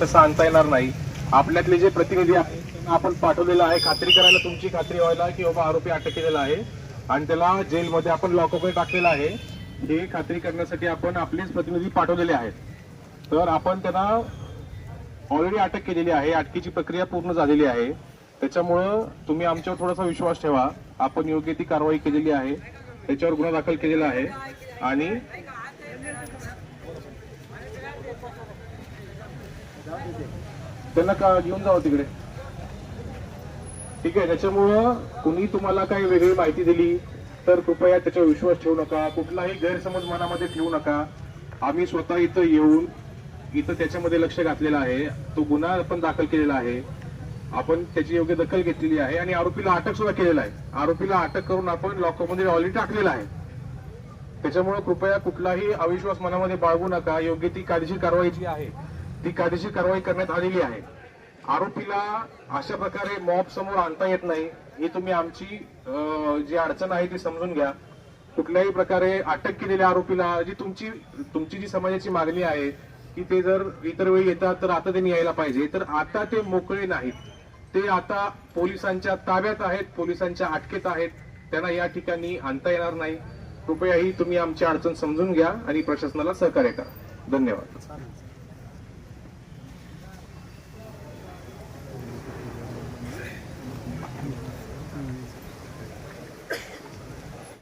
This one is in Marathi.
तसं आणता येणार नाही. आपल्यातले जे प्रतिनिधी आहेत त्यांना आपण पाठवलेलं आहे. खात्री करायला तुमची खात्री व्हायला की बाबा आरोपी अटक केलेला आहे. आणि त्याला जेलमध्ये आपण लॉकअपही टाकलेला आहे. हे खात्री करण्यासाठी आपण आपलेच प्रतिनिधी पाठवलेले आहेत. तर आपण त्यांना ऑलरेडी अटक केलेली आहे. अटकेची प्रक्रिया पूर्ण झालेली आहे. त्याच्यामुळं तुम्ही आमच्यावर थोडासा विश्वास ठेवा. आपण योग्य ती कारवाई केलेली आहे. त्याच्यावर गुन्हा दाखल केलेला आहे. आणि त्यांना का घेऊन जावं तिकडे? ठीक आहे त्याच्यामुळं कुणी तुम्हाला काही वेगळी माहिती दिली तर कृपया त्याच्यावर विश्वास ठेवू नका कुठलाही गैरसमज मनामध्ये ठेवू नका. आम्ही स्वतः इथं येऊन इथं त्याच्यामध्ये लक्ष घातलेलं आहे. तो गुन्हा आपण दाखल केलेला आहे. आपण त्याची योग्य दखल घेतलेली आहे आणि आरोपीला अटक सुद्धा केलेला आहे. आरोपीला अटक करून आपण लॉकअपमध्ये ऑलरेडी टाकलेला आहे. त्याच्यामुळे कृपया कुठलाही अविश्वास मनामध्ये बाळगू नका. योग्य ती कायदेशीर कारवाई जी आहे ती कायदेशीर कारवाई करण्यात आलेली आहे. आरोपीला अशा प्रकारे मॉब समोर आणता येत नाही. ही तुम्ही आमची जी अडचण आहे ती समजून घ्या. कुठल्याही प्रकारे अटक केलेल्या आरोपीला जी तुमची तुमची जी समाजाची मागणी आहे की ते जर इतर वेळी येतात तर आता त्यांनी यायला पाहिजे. तर आता ते मोकळे नाहीत. ते आता पोलिसांच्या ताब्यात आहेत पोलिसांच्या अटकेत आहेत. त्यांना या ठिकाणी आणता येणार नाही. कृपया ही तुम्ही आमची अडचण समजून घ्या आणि प्रशासनाला सहकार्य करा. धन्यवाद.